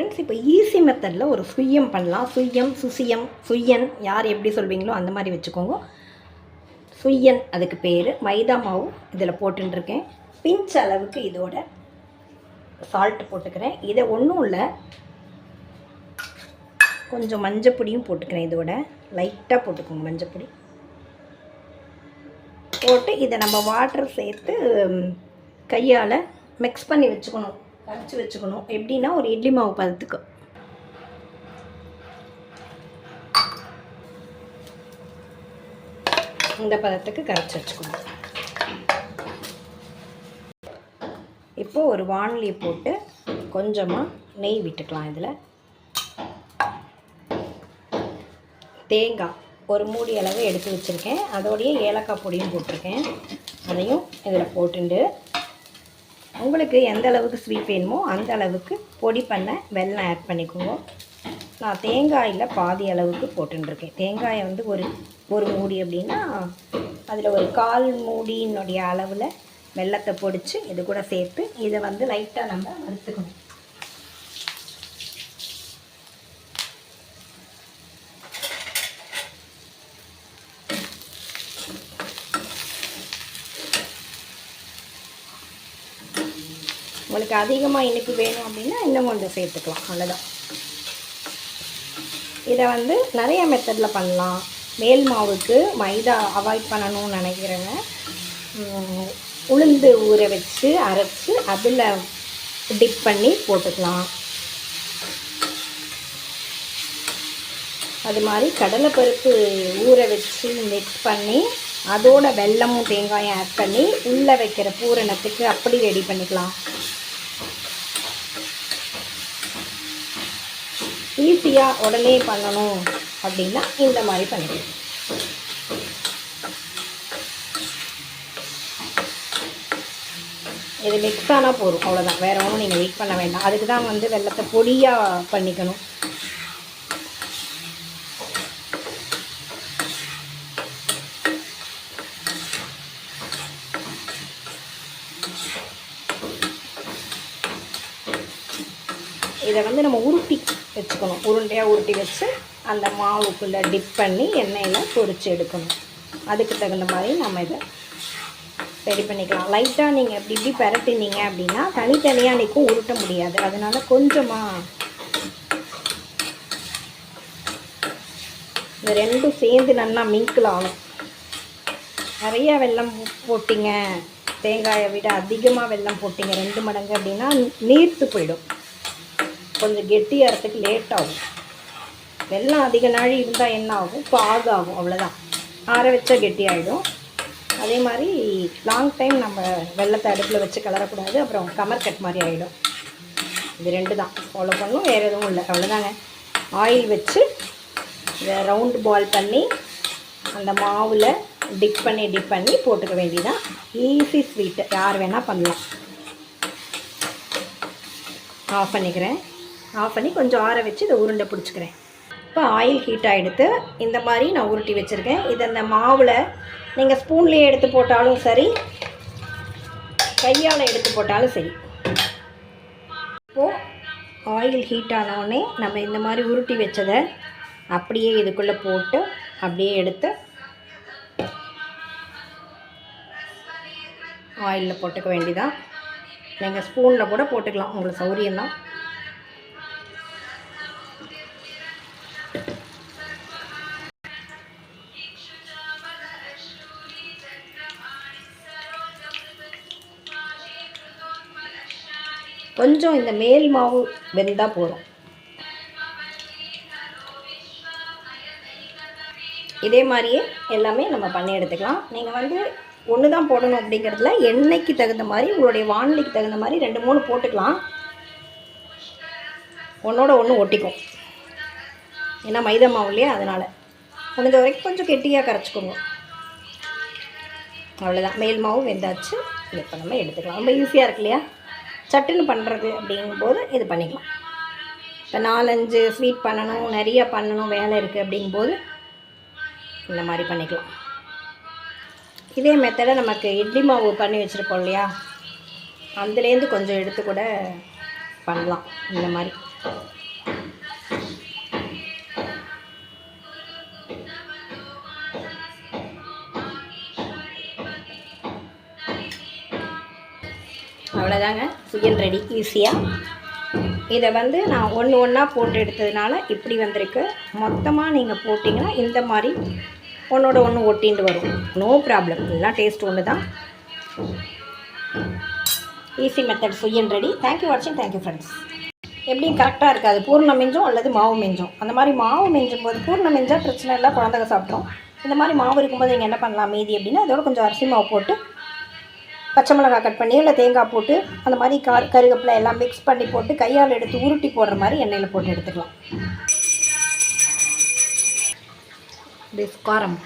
Friends இப்போ easy மெத்தடில் ஒரு சுயம் பண்ணலாம். சுயம் சுசியம் சுயன் யார் எப்படி சொல்வீங்களோ அந்த மாதிரி வச்சுக்கோங்க. சுயன் அதுக்கு பேர். மைதா மாவு இதில் போட்டுருக்கேன் பிஞ்ச் அளவுக்கு இதோட சால்ட் போட்டுக்கிறேன். இதை ஒன்றும் இல்லை. கொஞ்சம் மஞ்சப்பொடியும் போட்டுக்கிறேன் இதோட. லைட்டாக போட்டுக்கோங்க மஞ்சப்பொடி போட்டு இதை நம்ம வாட்டர் சேர்த்து கையால் மிக்ஸ் பண்ணி வச்சுக்கணும். கரைச்சி வச்சுக்கணும். எப்படின்னா ஒரு இட்லி மாவு பதத்துக்கு. இந்த பதத்துக்கு கரைச்சி வச்சுக்கணும். இப்போ ஒரு வானலியை போட்டு கொஞ்சமாக நெய் விட்டுக்கலாம் இதில். தேங்காய் ஒரு மூடி அளவு எடுத்து வச்சுருக்கேன். அதோடைய ஏலக்காய் பொடியும் போட்டிருக்கேன். அதையும் இதில் போட்டுண்டு உங்களுக்கு எந்த அளவுக்கு ஸ்வீட் வேணுமோ அந்த அளவுக்கு பொடி பண்ண வெல்லம் ஆட் பண்ணிக்கோங்க. நான் தேங்காயில் பாதி அளவுக்கு போட்டுருக்கேன் தேங்காயை வந்து ஒரு ஒரு மூடி அப்படின்னா அதில் ஒரு கால் மூடியினுடைய அளவில் வெல்லத்தை பொடிச்சு இது கூட சேர்த்து இதை வந்து லைட்டாக நம்ம வறுத்துக்கணும். உங்களுக்கு அதிகமாக இனிப்பு வேணும் அப்படின்னா இன்னும் கொஞ்சம் சேர்த்துக்கலாம். அவ்வளோதான் இதை வந்து நிறைய மெத்தடில் பண்ணலாம். மேல் மாவுக்கு மைதா அவாய்ட் பண்ணணும்னு நினைக்கிறேங்க. உளுந்து ஊற வச்சு அரைச்சி அதில் டிப் பண்ணி போட்டுக்கலாம். அது மாதிரி கடலைப்பருப்பு ஊற வச்சு மிக்ஸ் பண்ணி அதோட வெல்லமும் தேங்காயும் ஆட் பண்ணி உள்ளே வைக்கிற பூரணத்துக்கு அப்படி ரெடி பண்ணிக்கலாம். ஈஸியாக உடனே பண்ணணும் அப்படின்னா இந்த மாதிரி பண்ணிக்கலாம். இது மிக்ஸ் ஆனால் போதும். அவ்வளோதான் வேறு ஒன்றும் நீங்கள் வெயிட் பண்ண வேண்டாம். அதுக்கு தான் வந்து வெள்ளத்தை பொடியாக பண்ணிக்கணும். இதை வந்து நம்ம உருட்டி வச்சுக்கணும். உருண்டையாக உருட்டி வச்சு அந்த மாவுக்குள்ளே டிப் பண்ணி எண்ணெயில் பொறிச்சு எடுக்கணும். அதுக்கு தகுந்த மாதிரி நம்ம இதை ரெடி பண்ணிக்கலாம். லைட்டாக நீங்கள் இப்படி இப்படி பரட்டினீங்க அப்படின்னா தனித்தனியாக நிற்கும் உருட்ட முடியாது. அதனால் கொஞ்சமாக இந்த ரெண்டும் சேர்ந்து நல்லா மிங்கிள் ஆகும் நிறைய வெல்லம் போட்டிங்க. தேங்காயை விட அதிகமாக வெள்ளம் போட்டிங்க. ரெண்டு மடங்கு அப்படின்னா நீர்த்து போயிடும். கொஞ்சம் கெட்டியாகிறதுக்கு லேட் ஆகும். வெள்ளம் அதிக நாள் இருந்தால் என்ன ஆகும்? பாகாகும் அவ்வளோதான் ஆற வச்சா கெட்டி ஆகிடும் அதே மாதிரி லாங் டைம் நம்ம வெள்ளத்தை அடுப்பில் வச்சு கலரக்கூடாது அப்புறம் கமர் கட் மாதிரி ஆகிடும் இது ரெண்டு தான் ஃபாலோ பண்ணும் வேறு எதுவும் இல்லை. அவ்வளோதாங்க ஆயில் வச்சு இதை ரவுண்டு பால் பண்ணி அந்த மாவில் டிப் பண்ணி டிப் பண்ணி போட்டுக்க வேண்டியதான் ஈஸி ஸ்வீட்டு யார் வேணால் பண்ணலாம். ஆஃப் பண்ணிக்கிறேன். ஆஃப் பண்ணி கொஞ்சம் ஆற வச்சு இதை உருண்டை பிடிச்சிக்கிறேன். இப்போ ஆயில் ஹீட் ஆகிடுத்து இந்த மாதிரி நான் உருட்டி வச்சுருக்கேன். இதை அந்த மாவில் நீங்கள் ஸ்பூன்லேயே எடுத்து போட்டாலும் சரி கையால் எடுத்து போட்டாலும் சரி. இப்போது ஆயில் ஹீட் ஆனவுடனே நம்ம இந்த மாதிரி உருட்டி வச்சதை அப்படியே இதுக்குள்ளே போட்டு அப்படியே எடுத்து ஆயிலில் போட்டுக்க வேண்டிதான் நீங்கள் ஸ்பூனில் கூட போட்டுக்கலாம். உங்களுக்கு சௌரியம்தான் கொஞ்சம் இந்த மேல் மாவு வெந்தால் போதும். இதே மாதிரியே எல்லாமே நம்ம பண்ணி எடுத்துக்கலாம். நீங்கள் வந்து ஒன்று தான் போடணும் அப்படிங்கிறதுல எண்ணெய்க்கு தகுந்த மாதிரி உங்களுடைய வானிலைக்கு தகுந்த மாதிரி ரெண்டு மூணு போட்டுக்கலாம். ஒன்றோட ஒன்று ஒட்டிக்கும். ஏன்னா மைதா மாவு இல்லையா அதனால். முடிஞ்ச வரைக்கும் கொஞ்சம் கெட்டியாக கரைச்சிக்கோங்க. அவ்வளோதான் மேல் மாவு வெந்தாச்சு. இப்போ நம்ம எடுத்துக்கலாம். ரொம்ப ஈஸியாக இருக்கு இல்லையா? சட்டுன்னு பண்ணுறது அப்படிங்கும்போது இது பண்ணிக்கலாம். இப்போ நாலஞ்சு ஸ்வீட் பண்ணணும் நிறைய பண்ணணும் வேலை இருக்குது அப்படிங்கும்போது இந்த மாதிரி பண்ணிக்கலாம். இதே மெத்தடை நமக்கு இட்லி மாவு பண்ணி வச்சுருப்போம் இல்லையா? அதுலேருந்து கொஞ்சம் எடுத்து கூட பண்ணலாம். இந்த மாதிரி. அவ்வளோதாங்க. சுயல் ரெடி ஈஸியாக இதை வந்து நான் ஒன்று ஒன்றா போட்டு எடுத்ததுனால இப்படி வந்திருக்கு. மொத்தமாக நீங்கள் போட்டிங்கன்னா இந்த மாதிரி ஒன்றோட ஒன்று ஒட்டின்ட்டு வரும். நோ ப்ராப்ளம் எல்லாம் டேஸ்ட் ஒன்று தான் ஈஸி மெத்தட் சுயல் ரெடி தேங்க்யூ வாட்சிங் தேங்க்யூ ஃப்ரெண்ட்ஸ் எப்படியும் கரெக்டாக இருக்காது பூர்ணம் மிஞ்சும் அல்லது மாவு மிஞ்சும்? அந்த மாதிரி மாவு மிஞ்சும் போது பூர்ணம் மிஞ்சால் பிரச்சனை இல்லை குழந்தைங்க சாப்பிட்றோம் இந்த மாதிரி மாவு இருக்கும்போது நீங்கள் என்ன பண்ணலாம்? மீதி அப்படின்னா அதோட கொஞ்சம் அரிசி மாவு போட்டு பச்சை மிளகாய் கட் பண்ணி இல்லை தேங்காய் போட்டு அந்த மாதிரி கரு கருவேப்பிலை எல்லாம் மிக்ஸ் பண்ணி போட்டு கையால் எடுத்து உருட்டி போடுற மாதிரி எண்ணெயில் போட்டு எடுத்துக்கலாம். காரம்